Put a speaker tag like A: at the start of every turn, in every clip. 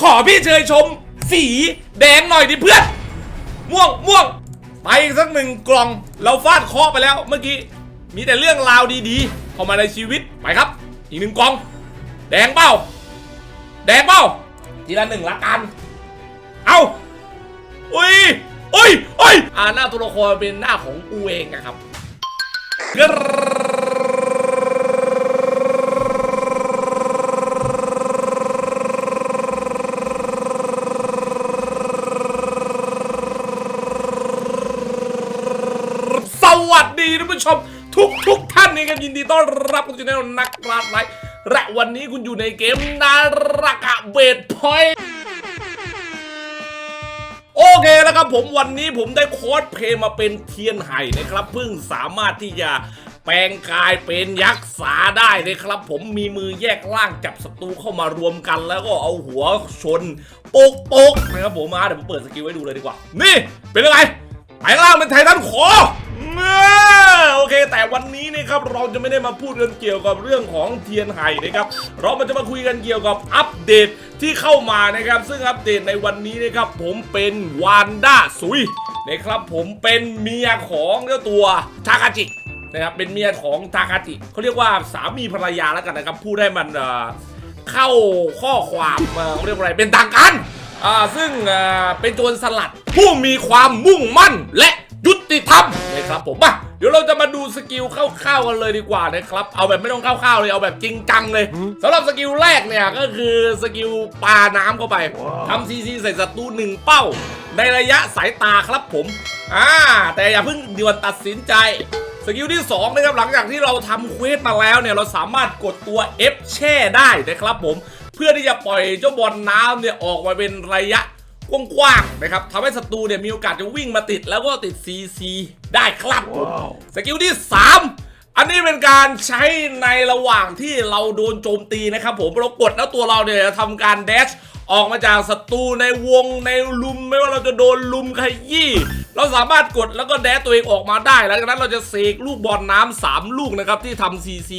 A: ขอพี่เชยชม สีแดงหน่อยดิเพื่อน ม่วงม่วง ไปอีกสักหนึ่งกล่อง เราฟาดเคาะไปแล้วเมื่อกี้ มีแต่เรื่องราวดีๆ เข้ามาในชีวิต ไปครับ อีกหนึ่งกล่อง แดงเป้า แดงเป้า ทีละหนึ่งละกัน เอาอุ้ยอุ้ยอุ้ยอ่าหน้าตัวละครเป็นหน้าของกูเองอะครับกร สวัสดี ท่านผู้ชมทุกทุกท่านนะครับยินดีต้อนรับคุณอยู่ในนักราดไลฟ์และวันนี้คุณอยู่ในเกมนารักะเบดพอยโอเคแล้วครับผมวันนี้ผมได้โค้ดเพย์มาเป็นเทียนไห่นะครับเพิ่งสามารถที่จะแปลงกายเป็นยักษ์สาได้นะครับ ผมมีมือแยกล่างจับศัตรูเข้ามารวมกัน แล้วก็เอาหัวชนโป๊กปกนะครับผมมาเดี๋ยวผมเปิดสกิลให้ดูเลยดีกว่า นี่ เป็นยังไงแปลงร่างเป็นไททันขอ โอเค แต่วันนี้นะครับเราจะไม่ได้มาพูดกันเกี่ยวกับเรื่องของเทียนไห่นะครับ เรามันจะมาคุยกันเกี่ยวกับอัปเดตที่เข้ามานะครับ ซึ่งอัปเดตในวันนี้นะครับผมเป็นวานด้าซุยนะครับผมเป็นเมียของเจ้าตัวทากาจินะครับเป็นเมียของทากาจิเขาเรียกว่าสามีภรรยาแล้วกันนะครับพูดให้มันเอ่อเข้าข้อความเขาเรียกว่าอะไรเป็นทางการอ่าซึ่งเป็นโจรสลัดผู้มีความมุ่งมั่นและ ติธรรมนะครับผมมาเดี๋ยวเราจะมาดูสกิลคร่าวๆกันเลยดีกว่านะครับ เอาแบบไม่ต้องคร่าวๆเลยเอาแบบจริงจังเลยสำหรับสกิลแรกเนี่ยก็คือสกิลปาน้ำเข้าไปทำซีซีใส่ศัตรูหนึ่งเป้า ในระยะสายตาครับผมอ่าแต่อย่าเพิ่งด่วนตัดสินใจสกิลที่2นะครับหลังจากที่เราทำเควสมาแล้วเนี่ยเราสามารถกดตัว F แช่ได้นะครับผม เพื่อที่จะปล่อยเจ้าบอลน้ำเนี่ยออกมาเป็นระยะ กว้างๆนะครับทำให้ศัตรูเนี่ยมีโอกาสจะวิ่งมาติดแล้วก็ติด CC ได้ครับผมสกิลที่ 3อันนี้เป็นการใช้ในระหว่างที่เราโดนโจมตีนะครับผมเรากดแล้วตัวเราเนี่ยจะทำการเดชออกมาจากศัตรูในวงในลุมไม่ว่าเราจะโดนลุมขยี้เราสามารถกดแล้วก็แดชตัวเองออกมาได้แล้วจากนั้นเราจะเสกลูกบอลน้ำสามลูกนะครับที่ทำ CC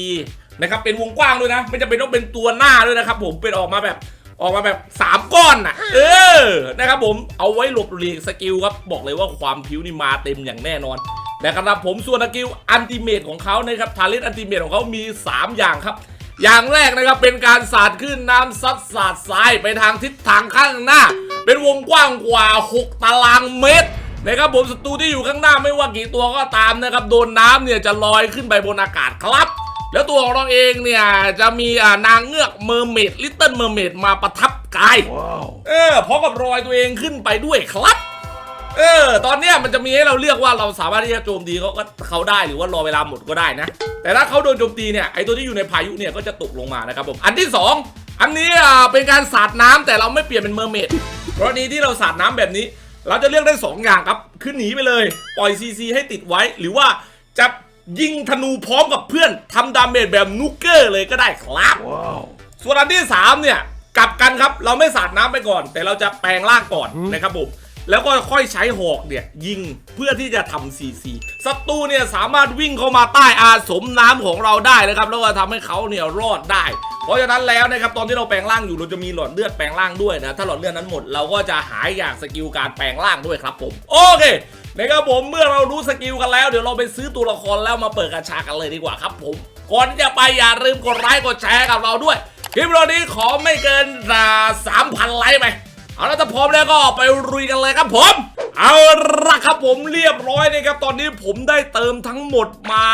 A: นะครับเป็นวงกว้างด้วยนะ ไม่จำเป็นต้องเป็นตัวหน้าด้วยนะครับผมเป็นออกมาแบบ ออกมาแบบ 3 ก้อนน่ะ เออ นะครับผม เอาไว้หลบหลีกสกิลครับ บอกเลยว่าความผิวนี่มาเต็มอย่างแน่นอนนะครับผม ส่วนสกิลอันติเมตของเขานะครับ ทาเลนอันติเมตของเขามี 3 อย่างครับ อย่างแรกนะครับ เป็นการสาดขึ้นน้ำซัดสาดทรายไปทางทิศทางข้างหน้า เป็นวงกว้างกว่า 6 ตารางเมตรนะครับผมศัตรูที่อยู่ข้างหน้าไม่ว่ากี่ตัวก็ตามนะครับ โดนน้ำเนี่ยจะลอยขึ้นไปบนอากาศครับ แล้วตัวของเราเองเนี่ยจะมีอ่านางเงือกเมอร์เมดลิตเติ้ลเมอร์เมดมาประทับกาย เออพร้อมกับรอยตัวเองขึ้นไปด้วยครับ เออ ตอนเนี้ยมันจะมีให้เราเลือกว่าเราสามารถที่จะโจมตีเขาก็เขาได้หรือว่ารอเวลาหมดก็ได้นะ แต่ถ้าเขาโดนโจมตีเนี่ยไอตัวที่อยู่ในพายุเนี่ยก็จะตกลงมานะครับผม อันที่สองอันนี้อ่าเป็นการสาดน้ำแต่เราไม่เปลี่ยนเป็นเมอร์เมดกรณีที่เราสาดน้ำแบบนี้ เราจะเลือกได้ 2 อย่างครับ คือหนีไปเลย ปล่อยซีซีให้ติดไว้ หรือว่าจะ ยิงธนูพร้อมกับเพื่อนทำดาเมจแบบนุกเกอร์เลยก็ได้ครับ ส่วนอันที่ 3 เนี่ยกลับกันครับเราไม่สาดน้ำไปก่อน แต่เราจะแปลงร่างก่อนนะครับผมแล้วก็ค่อยใช้หอกเนี่ยยิงเพื่อที่จะทำซีซีศัตรูเนี่ยสามารถวิ่งเข้ามาใต้อาสมน้ำของเราได้นะครับ แล้วก็ทำให้เขาเนี่ยรอดได้ เพราะฉะนั้นแล้วนะครับตอนที่เราแปลงร่างอยู่เราจะมีหลอดเลือดแปลงร่างด้วยนะถ้าหลอดเลือดนั้นหมดเราก็จะหายอย่างสกิลการแปลงร่างด้วยครับผม โอเค นะครับผมเมื่อเรารู้สกิลกันแล้วเดี๋ยวเราไปซื้อตัวละครแล้วมาเปิดกระชากันเลยดีกว่าครับผมก่อนจะไปอย่าลืมกดไลค์กดแชร์กับเราด้วยคลิปเรานี้ขอไม่เกินสามพันไลค์ไปเอาละถ้าพร้อมแล้วก็ไปรุยกันเลยครับผม เอาละครับผมเรียบร้อยนะครับ ตอนนี้ผมได้เติมทั้งหมดมา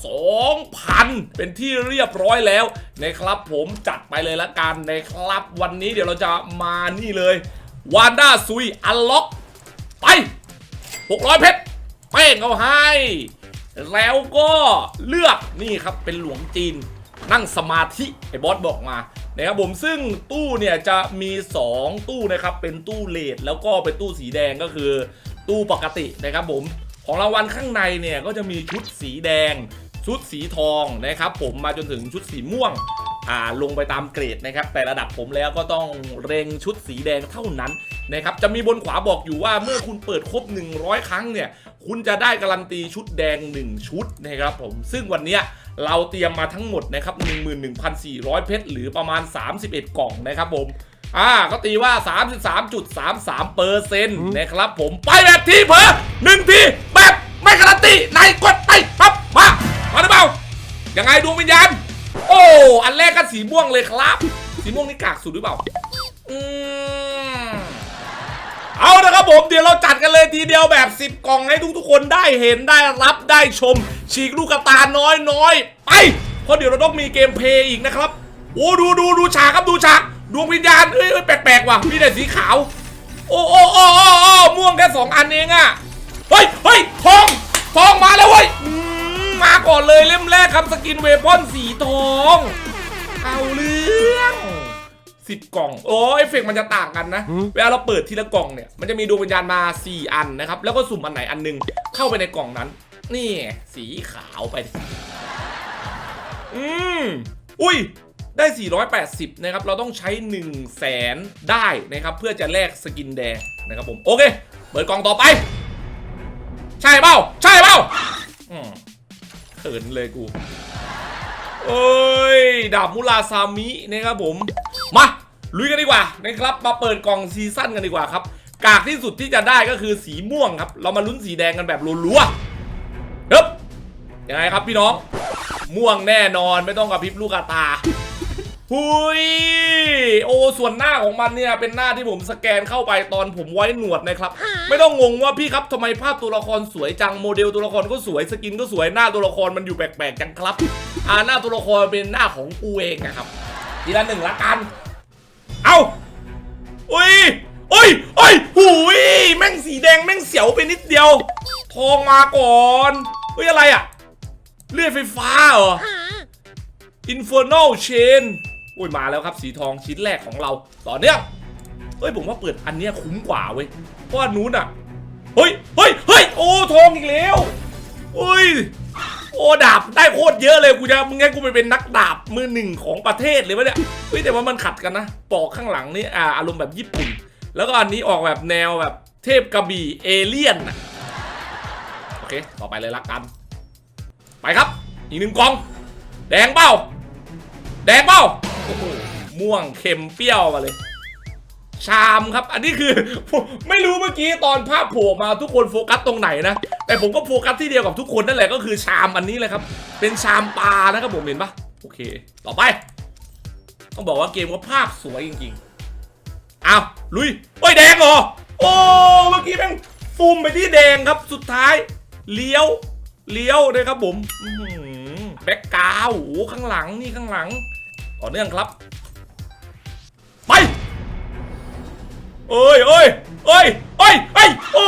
A: 12,000 เป็นที่เรียบร้อยแล้วนะครับผมจัดไปเลยละกันนะครับ วันนี้เดี๋ยวเราจะมานี่เลยวานด้าซุยอันล็อก ไป 600 เพชรเป้งเอาให้ แล้วก็เลือกนี่ครับเป็นหลวงจีนนั่งสมาธิไอ้บอสบอกมานะครับผมซึ่งตู้เนี่ยจะมี 2 ตู้นะครับเป็นตู้เลดแล้วก็เป็นตู้สีแดงก็คือตู้ปกตินะครับผมของรางวัลข้างในเนี่ยก็จะมีชุดสีแดง ชุดสีทองนะครับผมมาจนถึงชุดสีม่วงอ่าลงไปตามเกรดนะครับแต่ระดับผมแล้วก็ต้องเร่งชุดสีแดงเท่านั้น นะครับจะมีบนขวาบอกอยู่ว่าเมื่อคุณเปิดครบ 100 ครั้งเนี่ยคุณจะได้การันตีชุดแดง 1 ชุดนะครับผมซึ่งวันเนี้ยเราเตรียมมาทั้งหมดนะครับ11,400 เพชรหรือประมาณ 31 กล่องนะครับผมอ่าก็ตีว่า 33.33เปอร์เซ็นต์นะครับผมไปแบบทีเผลอหนึ่งทีแบบไม่การันตีไหนกดไปครับมามาหรือเปล่ายังไงดวงวิญญาณ โอ้ อันแรกก็สีม่วงเลยครับ สีม่วงนี่กากสุดหรือเปล่าอืม เอานะครับผมเดี๋ยวเราจัดกันเลยทีเดียวแบบ 10 กล่องให้ทุกๆคนได้เห็นได้รับได้ชม ฉีกลูกระตาน้อยๆไปเพราะเดี๋ยวเราต้องมีเกมเพลย์อีกนะครับ โอ้ดูดูดูฉากครับดูฉากดวงวิญญาณเอ้ยเอ้ยแปลกๆว่ะมีแต่สีขาว โอ้โอ้โอ้โอ้โอ้ม่วงแค่สองอันเองอะเฮ้ยเฮ้ยทองทองมาแล้วเว้ยมมาก่อนเลยเล่มแรกครับสกินเวพอนสีทอง เอาเรื่อง สิบกล่อง โอ้เอฟเฟกต์มันจะต่างกันนะ เวลาเราเปิดทีละกล่องเนี่ย มันจะมีดวงวิญญาณมา 4 อันนะครับ แล้วก็สุ่มอันไหนอันหนึง เข้าไปในกล่องนั้น นี่ไงสีขาวไปดิอืม อุ้ย ได้ 480 นะครับ เราต้องใช้ 1 0 0 0 0แสนได้นะครับ เพื่อจะแลกสกินแดงนะครับผม โอเค เปิดกล่องต่อไป ใช่เปล่า ใช่เปล่าอืมเขินเลยกูเอ้ย ดาบมุราซามินะครับผม มา ลุยกันดีกว่านะครับมาเปิดกล่องซีซั่นกันดีกว่าครับกากที่สุดที่จะได้ก็คือสีม่วงครับ เรามาลุ้นสีแดงกันแบบรัวๆเฮ้ยยังไงครับพี่น้อง ม่วงแน่นอนไม่ต้องกับพริบลูกตาหุยโอ้ส่วนหน้าของมันเนี่ยเป็นหน้าที่ผมสแกนเข้าไปตอนผมไว้หนวดนะครับ ไม่ต้องงงว่าพี่ครับทำไมภาพตัวละครสวยจังโมเดลตัวละครก็สวยสกินก็สวยหน้าตัวละครมันอยู่แปลกๆจังครับอ่าหน้าตัวละครเป็นหน้าของกูเองนะครับทีละหนึ่งละกัน เอาอุ้ยอุ้ยอุ้ยหุยแม่งสีแดงแม่งเสียวไปนิดเดียว ทองมาก่อนเฮ้ยอะไรอะเลือดไฟฟ้าเหรอ Infernal Chain อุ้ยมาแล้วครับสีทองชิ้นแรกของเราต่อเนื่องเฮ้ยผมว่าเปิดอันเนี้ยคุ้มกว่าเว้ยเพราะว่านู้นอะเฮ้ยเฮ้ยเฮ้ยโอ้ทองอีกแล้วเฮ้ย โอ้ดาบได้โคตรเยอะเลยกูจะมึงงั้นกูไปเป็นนักดาบมือหนึ่งของประเทศเลยวะเนี่ยเฮ้ยแต่ว่ามันขัดกันนะปอกข้างหลังนี่อ่าอารมณ์แบบญี่ปุ่น แล้วก็อันนี้ออกแบบแนวแบบเทพกระบี่เอเลี่ยนนะโอเค ต่อไปเลยละกัน ไปครับ อีกหนึ่งกล่อง แดงเป้า แดงเป้าโอ้โหม่วงเค็มเปรี้ยวมาเลย ชามครับ อันนี้คือไม่รู้เมื่อกี้ตอนภาพโผล่มาทุกคนโฟกัสตรงไหนนะ แต่ผมก็โฟกัสที่เดียวกับทุกคนนั่นแหละก็คือชามอันนี้เลยครับ เป็นชามปลานะครับผมเห็นปะโอเค ต่อไป ต้องบอกว่าเกมก็ภาพสวยจริงๆอ้าวลุยโอ้ยแดงเหรอโอ้เมื่อกี้แม่งฟูมไปที่แดงครับสุดท้าย เลี้ยว เลี้ยวเลยครับผมแบ็กกราวโอ้ข้างหลังนี่ข้างหลังต่อเนื่องครับ เอ้ยเอ้ยเอ้ยเอ้ยเอ้ยโอ้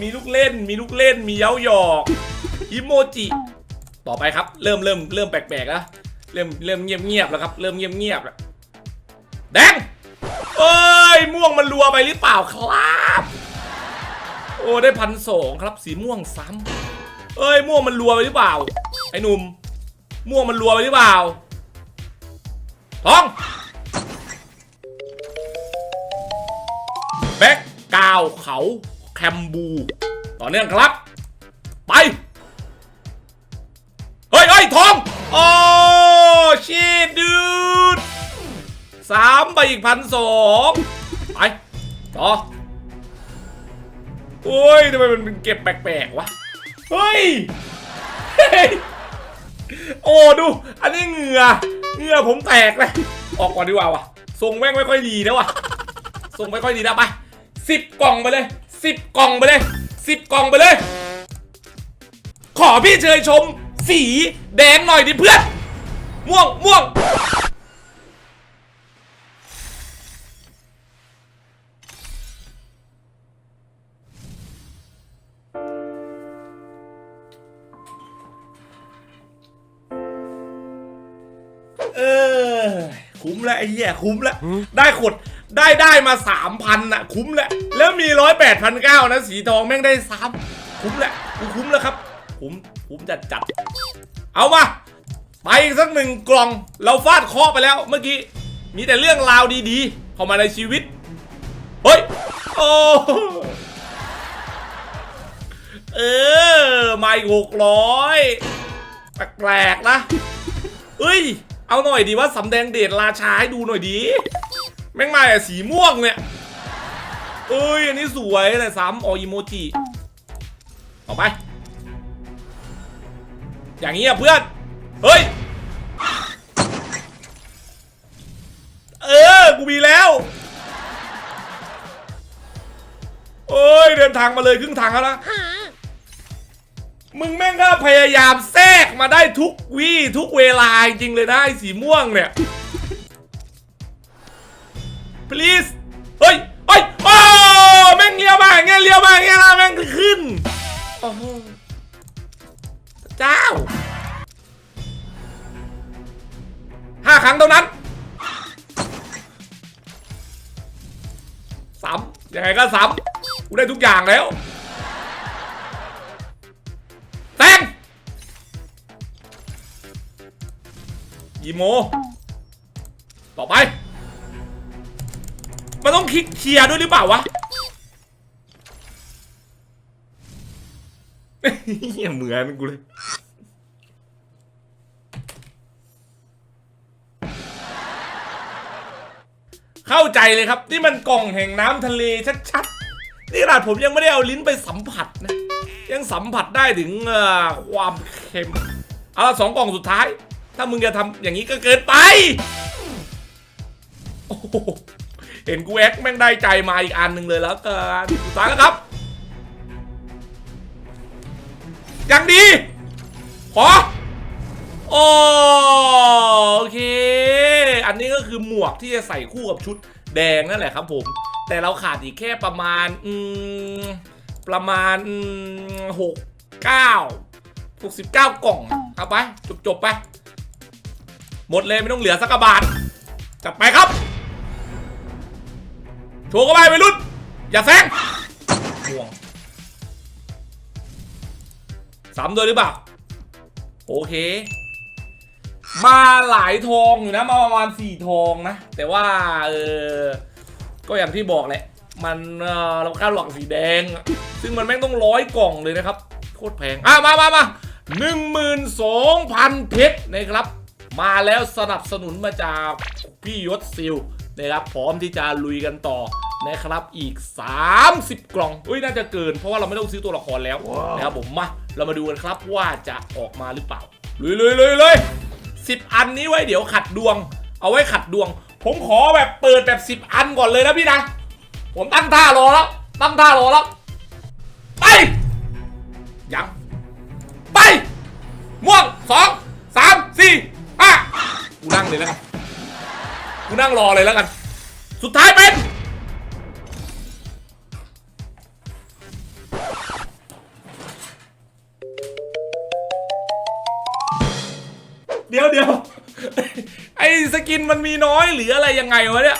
A: มีลูกเล่น มีลูกเล่น มีเย้าหยอกอิโมจิ ต่อไปครับ เริ่มเริ่มเริ่มแปลกๆแล้ว เริ่มเริ่มเงียบเงียบแล้วครับ เริ่มเงียบเงียบแล้วแดงเอ้ย ม่วงมันรัวไปหรือเปล่าครับ โอ้ ได้พันสองครับ สีม่วงซ้ำเอ้ย ม่วงมันรัวไปหรือเปล่า ไอ้หนุ่ม ม่วงมันรัวไปหรือเปล่าทอง กกราวเขาแคมบู ต่อเนื่องครับ ไป เฮ้ยเฮ้ยทอง โอ้ชีดดูดสามไปอีกพันสองไป ต่อ โอ้ยทำไมมันเป็นเก็บแปลกๆวะ เฮ้ย โอ้ดู อันนี้เหงื่อเหงื่อผมแตกเลย ออกก่อนดีกว่าวะทรงแม่งไม่ค่อยดีนะวะส่งไม่ค่อยดีนะไป สิบกล่องไปเลยสิบกล่องไปเลยสิบกล่องไปเลย ขอพี่เชยชม สีแดงหน่อยดิเพื่อน ม่วงม่วงเออคุ้มแล้วไอ้เหี้ยคุ้มแล้วได้ขด ได้ได้มาสามพันอะคุ้มแล้วแล้วมีร้อยแปดพันเก้านะ สีทองแม่งได้ซ้ำคุ้มแหล้วกูคุ้มแล้วครับคุ้มคุ้มจัดจัดเอามาไปอีกสักหนึ่งกล่องเราฟาดเคราะไปแล้วเมื่อกี้ มีแต่เรื่องราวดีๆ เข้ามาในชีวิต เฮ้ย โอ้เออมาอีกหกร้อยแปลกๆนะเอ้ย เอาหน่อยดีว่าสำแดงเดชราชาให้ดูหน่อยดี แม่งมาแต่สีม่วงเนี่ยเอ้ยอันนี้สวยแต่ซ้ำออีโมจิออกไป อย่างนี้อะเพื่อน เฮ้ย เออ กูมีแล้วโอ้ย เดินทางมาเลยครึ่งทางแล้วนะ มึงแม่งก็พยายามแทรกมาได้ทุกวี่ทุกเวลาจริงเลยนะไอ้สีม่วงเนี่ย please เฮ้ยเฮ้ยโอ้แม่งเลี้ยวมาอย่งเงี้ยเลี้ยวมาอย่างเงี้ยนะแม่งขึ้นโอ้โหเจ้าห้าครั้งเท่านั้นซ้ำยังไงก็ซ้ำกูได้ทุกอย่างแล้วแตงยีโม ต่อไป มันต้องคลิกเคลียร์ด้วยหรือเปล่าวะเหี้ยเหมือนกูเลย เข้าใจเลยครับ นี่มันกล่องแห่งน้ำทะเลชัดๆ นี่ขนาดผมยังไม่ได้เอาลิ้นไปสัมผัสนะ ยังสัมผัสได้ถึงความเค็ม เอาละสองกล่องสุดท้าย ถ้ามึงจะทำอย่างนี้ก็เกินไป โอ้ เห็นกูแอคแม่งได้ใจมาอีกอันหนึ่งเลยแล้วกันสุดท้ายแล้วครับยังดี ขอ โอเค อันนี้ก็คือหมวกที่จะใส่คู่กับชุดแดงนั่นแหละครับผม แต่เราขาดอีกแค่ประมาณ อืม ประมาณหกเก้าหกสิบเก้ากล่อง เอาไป จบจบๆไป หมดเลยไม่ต้องเหลือสักกระบาทจัดไปครับ โชว์เข้าไปไปรุ่น อย่าแซงห่วงสามด้วยหรือเปล่า โอเค มาหลายทองอยู่นะ มาประมาณสี่ทองนะ แต่ว่า เออ ก็อย่างที่บอกแหละ มันเออเราคาดหวังสีแดง ซึ่งมันแม่งต้องร้อยกล่องเลยนะครับ โคตรแพง อะ มามามาหนึ่งหมื่นสองพันเพชรนะครับ มาแล้วสนับสนุนมาจากพี่ยศซิลนะครับ พร้อมที่จะลุยกันต่อ นะครับอีก 30 กล่องอุ้ยน่าจะเกินเพราะว่าเราไม่ต้องซื้อตัวละครแล้วนะครับผมมาเรามาดูกันครับว่าจะออกมาหรือเปล่าลุยลุยลุยเลยสิบอันนี้ไว้เดี๋ยวขัดดวง เอาไว้ขัดดวง ผมขอแบบเปิดแบบ10อันก่อนเลยนะพี่นะ ผมตั้งท่ารอแล้ว ตั้งท่ารอแล้ว ไปยังไป ม่วงสองสามสี่ห้ากูนั่งเลยแล้วกันกูนั่งรอเลยแล้วกัน สุดท้ายเป็น เดี๋ยวเดี๋ยวไอ้สกินมันมีน้อยหรืออะไรยังไงวะเนี่ย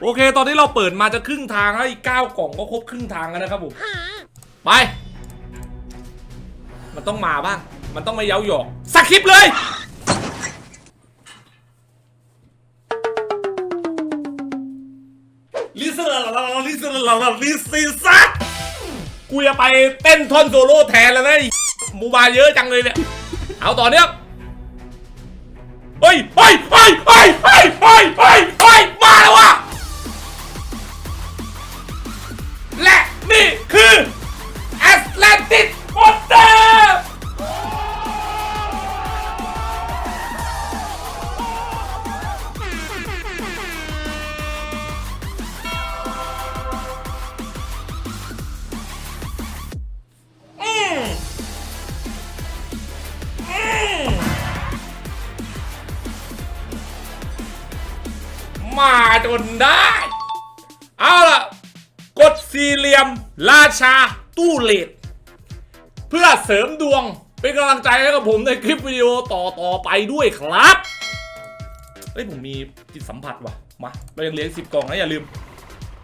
A: โอเค ตอนนี้เราเปิดมาจะครึ่งทางแล้วอีกเก้ากล่องก็ครบครึ่งทางแล้วนะครับผม ไป มันต้องมาบ้าง มันต้องไม่เย้าหยอกสักคริปเลย ลิซลาลิซลาลิซิซักกูจะไปเต้นท่อนโซโล่แทนแล้วนะไอ้มูบาเยอะจังเลยเนี่ย เอาต่อเนี้ย เฮ้ยเฮ้ยเฮ้ยเฮ้ยเฮ้ยเฮ้ยเฮ้ยเฮ้ยมาแล้วว่ะและนี่คือ เสริมดวง เป็นกำลังใจให้กับผมในคลิปวิดีโอต่อต่อไปด้วยครับเฮ้ยผมมีจิตสัมผัสว่ะมาเรายังเหลือสิบกล่องนะอย่าลืม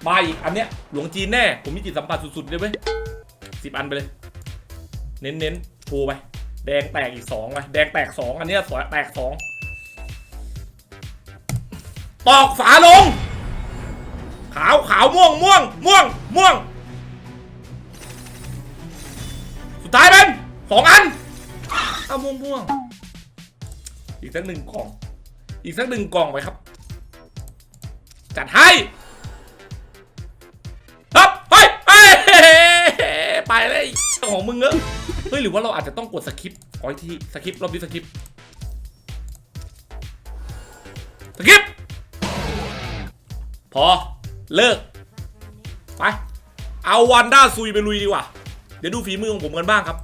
A: มาอีกอันเนี้ยหลวงจีนแน่ผมมีจิตสัมผัสสุดๆเลยเว้ยสิบอันไปเลย เน้นๆโชว์ไปแดงแตกอีกสองไปแดงแตกสองอันเนี้ยสวยแตกสองตอกฝาลง ขาวขาวม่วงม่วงม่วงม่วง ท้ายเป็นสองอันเอาม่วงม่วงอีกสักหนึ่งกล่อง อีกสักหนึ่งกล่องไปครับ จัดให้ฮับเฮ้ยเฮ้ยไปเลยของมึงเนอะเฮ้ยหรือว่าเราอาจจะต้องกดสคริปต์ขออีกทีสคริปต์รอบนี้สคริปต์สคริปต์พอเลิก ไป เอาวันด้าซุยไปลุยดีกว่า เดี๋ยวดูฝีมือของผมกันบ้างครับ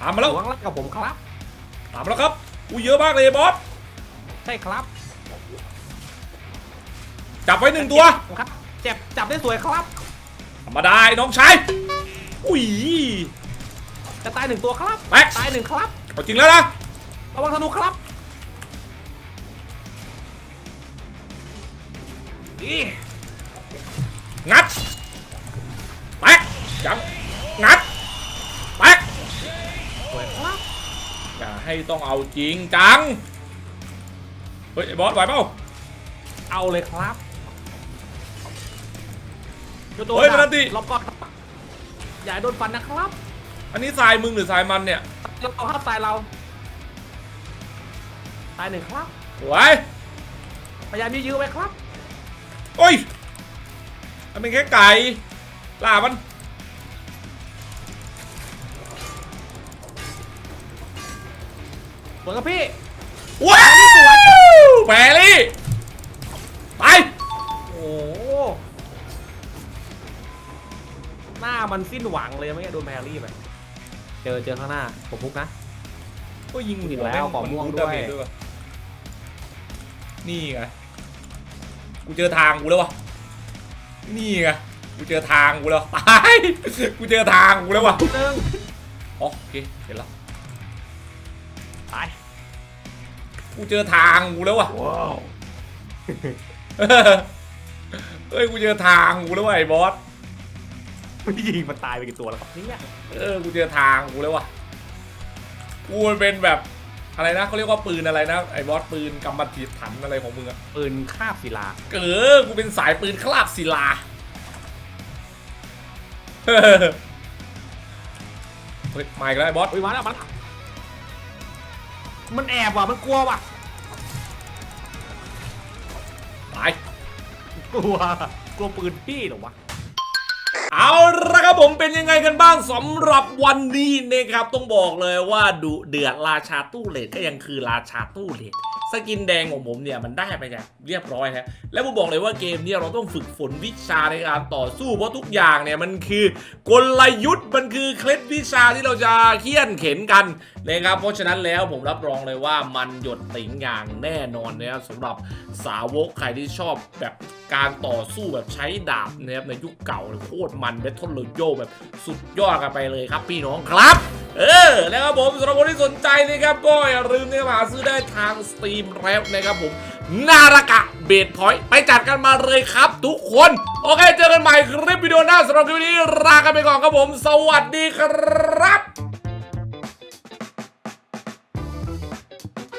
A: ตามมาแล้ว
B: หวังรักกับผมครับ
A: ตามมาแล้วครับ อุ้ยเยอะมากเลยบอส
B: ใช่ครับ
A: จับไว้หนึ่งตัว
B: ครับ เจ็บจับได้สวยครับ
A: ธรรมดาไอ้น้องชาย อุ้ย
B: จะตายหนึ่งตัวครับ
A: แม็ก
B: ตายหนึ่งครับ
A: เอาจริงแล้วนะ
B: ระวังธนูครับอี
A: งัดแป๊ก ยังงัดแป๊ก
B: สวยครับ
A: อย่าให้ต้องเอาจริงจัง เฮ้ยไอ้บอสไหวเปล่า
B: เอาเลยครับจะโด
A: เฮ้ยมันอันติ
B: รอบก่อนครับอย่าให้โดนฟันนะครับ
A: อันนี้ทรายมึงหรือทรายมันเนี่ย
B: เราเอาครับตายเราตายหนึ่งครับ
A: ไหว
B: พยายามยื้อๆไว้ครับ
A: โอ้ยมันเป็นแค่ไก่ล่ามัน
B: สวยครับพี่
A: ว้าวแพรลี่ไป
B: โอ้โหหน้ามันสิ้นหวังเลยเมื่อกี้โดนแพรรี่ไป เจอเจอข้างหน้า ผมพุกนะ
A: ก็ยิงหั
B: อี
A: ว
B: กแล้ว
A: ม่
B: ขอม่วง
A: น
B: ด้วย
A: ดาเมจะนี่ไง กูเจอทางกูแล้ววะ นี่ไง กูเจอทางกูแล้วตาย กูเจอทางกูแล้ววะ
B: หนึ่ง
A: อ๋อโอเค เห็นแล้ว กูเจอทางกูแล้ววะ
B: ว้าว
A: เฮ้ยกูเจอทางกูแล้ววะไอ้บอส
B: ยิงมันตายไปกี่ตัวแล้วครับเนี่ย
A: เออกูเจอทางกูแล้ววะกูมันเป็นแบบอะไรนะเขาเรียกว่าปืนอะไรนะไอ้บอสปืนกำบัดถีถันอะไรของมึงอะ
B: ปืนคาบศิลา
A: เออกูเป็นสายปืนคราบศิลาเฮ้ยมาอีกแล้วไอ้บอส
B: อุ้ยมาแล้วมาแล้วมันแอบว่ะมันกลัวว่ะ กลัวกลัวปืนพี่เหรอวะ
A: เอาละครับผมเป็นยังไงกันบ้างสำหรับวันนี้นะครับ ต้องบอกเลยว่าดุเดือดราชาตู้เลดก็ยังคือราชาตู้เลดสกินแดงของผมเนี่ยมันได้ไปอย่างเรียบร้อยแล้วแล้วผมบอกเลยว่าเกมเนี้เราต้องฝึกฝนวิชาในการต่อสู้เพราะทุกอย่างเนี่ยมันคือกลยุทธ์มันคือเคล็ดวิชาที่เราจะเคี่ยนเข็นกันนะครับเพราะฉะนั้นแล้วผมรับรองเลยว่ามันหยดติ่งอย่างแน่นอนนะครับสำหรับสาวกใครที่ชอบแบบการต่อสู้แบบใช้ดาบนะครับในยุคเก่าโคตรมันเบทเทิลโรโยแบบสุดยอดกันไปเลยครับพี่น้องครับ เออแล้วครับผมสำหรับคนที่สนใจนะครับก็อย่าลืมนะครับหาซื้อได้ทางสตรีมแล้วนะครับผมนารากะเบดพอยต์ไปจัดกันมาเลยครับ ทุกคน โอเค เจอกันใหม่คลิปวิดีโอหน้าสำหรับคลิปนี้ลากันไปก่อนครับผม สวัสดีครับ